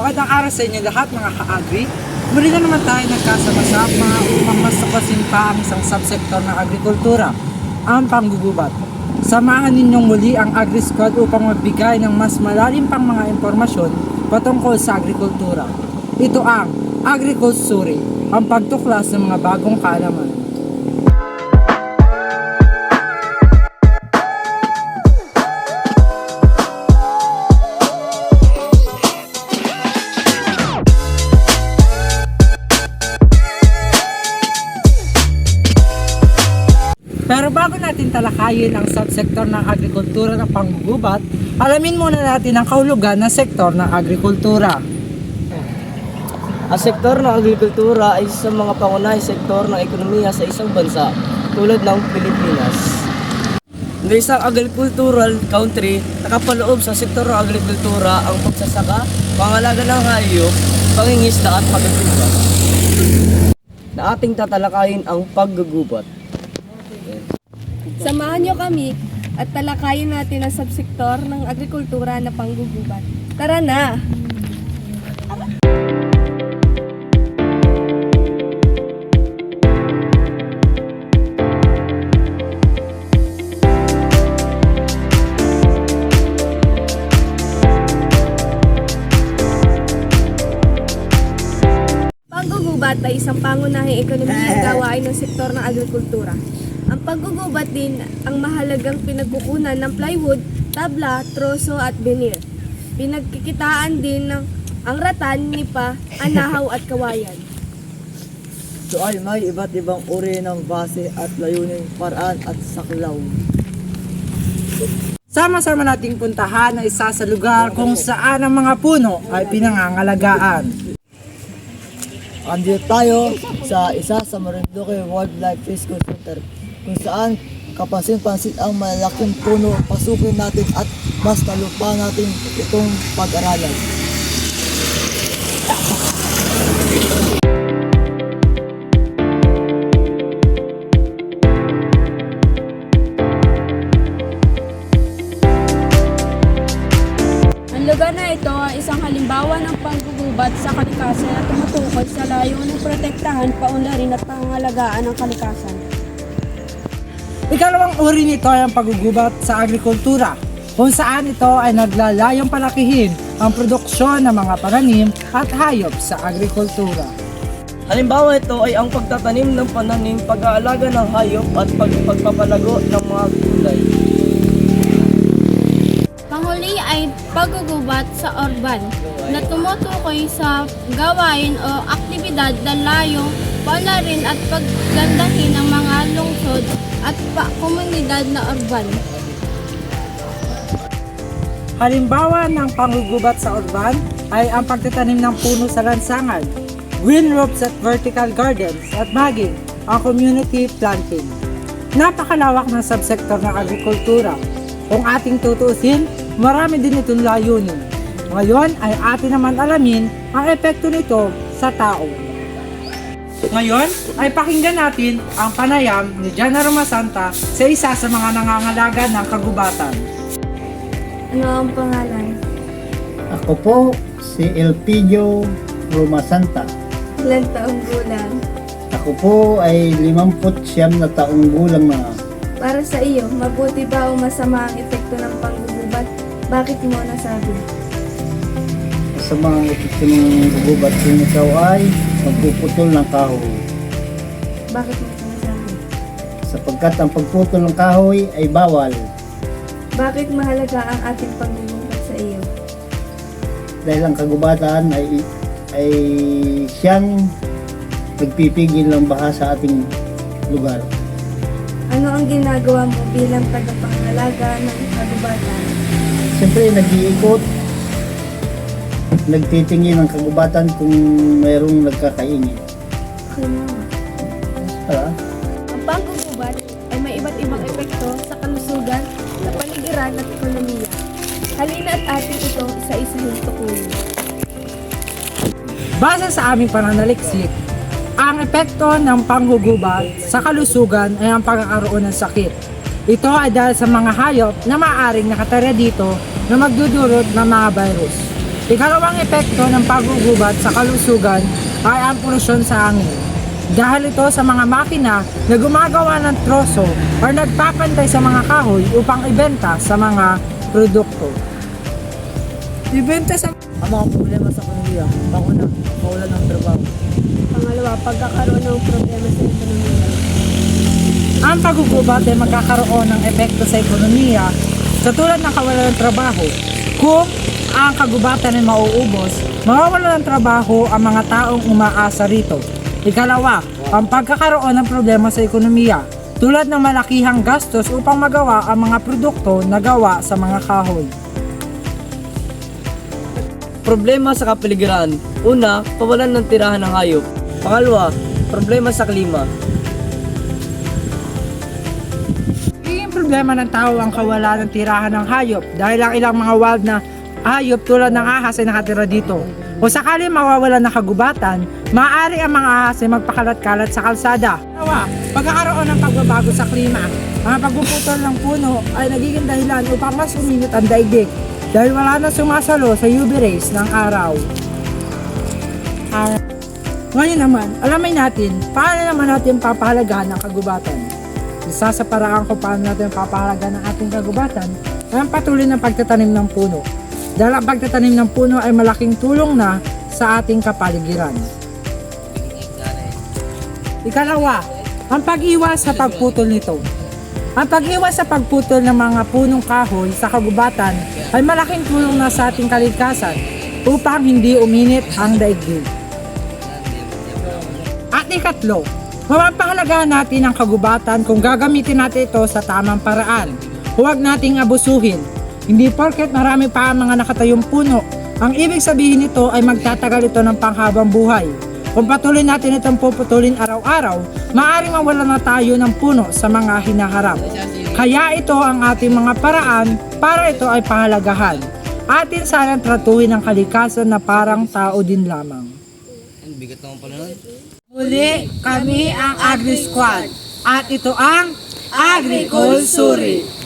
Magandang araw sa inyo lahat mga ka-agri. Muli na naman tayo nagkasama-sama upang mas tuklasin pa ang isang subsektor ng agrikultura, ang panggugubat. Samahan ninyong muli ang AgriSquad upang magbigay ng mas malalim pang mga impormasyon patungkol sa agrikultura. Ito ang Agriculture, ang pagtuklas ng mga bagong kaalaman. Talakayin ang subsektor ng agrikultura ng panggugubat, alamin muna natin ang kahulugan ng sektor ng agrikultura. Ang sektor ng agrikultura ay isa sa mga pangunahing sektor ng ekonomiya sa isang bansa tulad ng Pilipinas. Na isang agricultural country, nakapaloob sa sektor ng agrikultura ang pagsasaka, pangalaga ng hayop, pangingisda at pagkukubat. Na ating tatalakayin ang paggugubat. Samahan niyo kami at talakayin natin ang subsektor ng agrikultura na panggugubat. Tara na! Panggugubat ay isang pangunahing ekonomiyang gawain ng sektor ng agrikultura. Ang paggugubat din ang mahalagang pinagkukunan ng plywood, tabla, troso at veneer. Pinagkikitaan din ng ang ratan, nipa, anahaw at kawayan. So ay may iba't ibang uri ng base at layunin, paraan at saklaw. Sama-sama nating puntahan ang isa sa lugar kung saan ang mga puno ay pinangangalagaan. Andito tayo sa isa sa Marinduque Wildlife Rescue Center kung saan kapansin-pansin ang malalaking puno. Pasukin natin at mas talupa natin itong pag-aralan. Ang lugar na ito ay isang halimbawa ng panggugubat sa kalikasan at tumutukol sa layunin protektahan, paunlarin at pangangalagaan ng kalikasan. Ikalawang uri nito ay ang paggugubat sa agrikultura, kung saan ito ay naglalayong palakihin ang produksyon ng mga pananim at hayop sa agrikultura. Halimbawa ito ay ang pagtatanim ng pananim, pag-aalaga ng hayop at pag- pagpapalago ng mga gulay. Panghuli ay paggugubat sa urban na tumutukoy sa gawain o aktibidad na layong paunlarin at paggandahin ng mga lungsod at pa- komunidad na urban. Halimbawa ng panggugubat sa urban ay ang pagtatanim ng puno sa lansangan, green roofs at vertical gardens at maging ang community planting. Napakalawak ng subsektor ng agrikultura. Kung ating tutuusin, marami din itong layunin. Ngayon ay atin naman alamin ang epekto nito sa tao. Ngayon ay pakinggan natin ang panayam ni Jana Romasanta sa isa sa mga nangangalaga ng kagubatan. Ano ang pangalan? Ako po si Elpidio Romasanta. Ilan taong gulang? Ako po ay 50 na taong gulang na. Para sa iyo, mabuti ba o masama ang epekto ng panggugubat? Bakit mo nasabi? Sa mga epekto ng gugubat kung ikaw ay magpuputol ng kahoy. Bakit mo sinasabi? Sapagkat ang pagputol ng kahoy ay bawal Bakit mahalaga ang ating panggugubat sa iyo? dahil ang kagubatan ay ay siyang nagpipigil ng baha sa ating lugar. Ano ang ginagawa mo bilang tagapangalaga ng kagubatan? Siyempre nag-iikot, nagtitingin ng kagubatan kung mayroong nagkakaingin. Okay na. Hala? Ang panggugubat ay may iba't ibang epekto sa kalusugan, sa paligiran at ekonomiya. Halina at atin ito isa-isahin tukuyin. Base sa aming pananaliksik, ang epekto ng panggugubat sa kalusugan ay ang pagkakaroon ng sakit. Ito ay dahil sa mga hayop na maaaring nakatira dito na magdudulot ng mga virus. Ikalawang epekto ng paggugubat sa kalusugan ay ang polusyon sa hangin. Dahil ito sa mga makina na gumagawa ng troso o nagpapantay sa mga kahoy upang ibenta sa mga produkto. Ibenta sa Ang mga problema sa ekonomiya, panguna, kawalan ng trabaho. Pangalawa, pagkakaroon ng problema sa ekonomiya. ang paggugubat ay magkakaroon ng epekto sa ekonomiya sa tulad ng kawalan ng trabaho. Kung ang kagubatan ay mauubos, mawawalan ng trabaho ang mga taong umaasa rito. Ikalawa, ang pagkakaroon ng problema sa ekonomiya tulad ng malakihang gastos upang magawa ang mga produkto na gawa sa mga kahoy. Problema sa kapaligiran. Una, pawalan ng tirahan ng hayop. Pangalawa, problema sa klima. Nagiging problema ng tao ang kawalan ng tirahan ng hayop dahil ang ilang mga wild na hayop tulad ng ahas ay nakatira dito. Kung sakali mawawalan ng kagubatan, maaari ang mga ahas ay magpakalat-kalat sa kalsada. Dalawa, pagkakaroon ng pagbabago sa klima. Ang pagpuputol ng puno ay nagiging dahilan upang mas uminit ang daigdig dahil wala na sumasalo sa UV rays ng araw. Ngayon naman, alamin natin paano naman natin papahalagahan ng kagubatan. Isa sa paraan kung paano natin papahalagahan ng ating kagubatan ay ang patuloy ng pagtatanim ng puno. Dahil ang pagtatanim ng puno ay malaking tulong na sa ating kapaligiran. Ikalawa, ang pag-iwas sa pagputol nito. Ang pag-iwas sa pagputol ng mga punong kahoy sa kagubatan ay malaking tulong na sa ating kaligtasan upang hindi uminit ang daigdig. At ikatlo, mapapahalagahan natin ang kagubatan kung gagamitin natin ito sa tamang paraan. Huwag nating abusuhin. Hindi porket marami pa ang mga nakatayong puno, ang ibig sabihin nito ay magtatagal ito ng panghabang buhay. Kung patuloy natin itong puputulin araw-araw, maaaring mawala na tayo ng puno sa mga hinaharap. Kaya ito ang ating mga paraan para ito ay pahalagahan. Atin sanang tratuhin ang kalikasan na parang tao din lamang. Muli, kami ang Agri Squad. At ito ang Agricol Suri.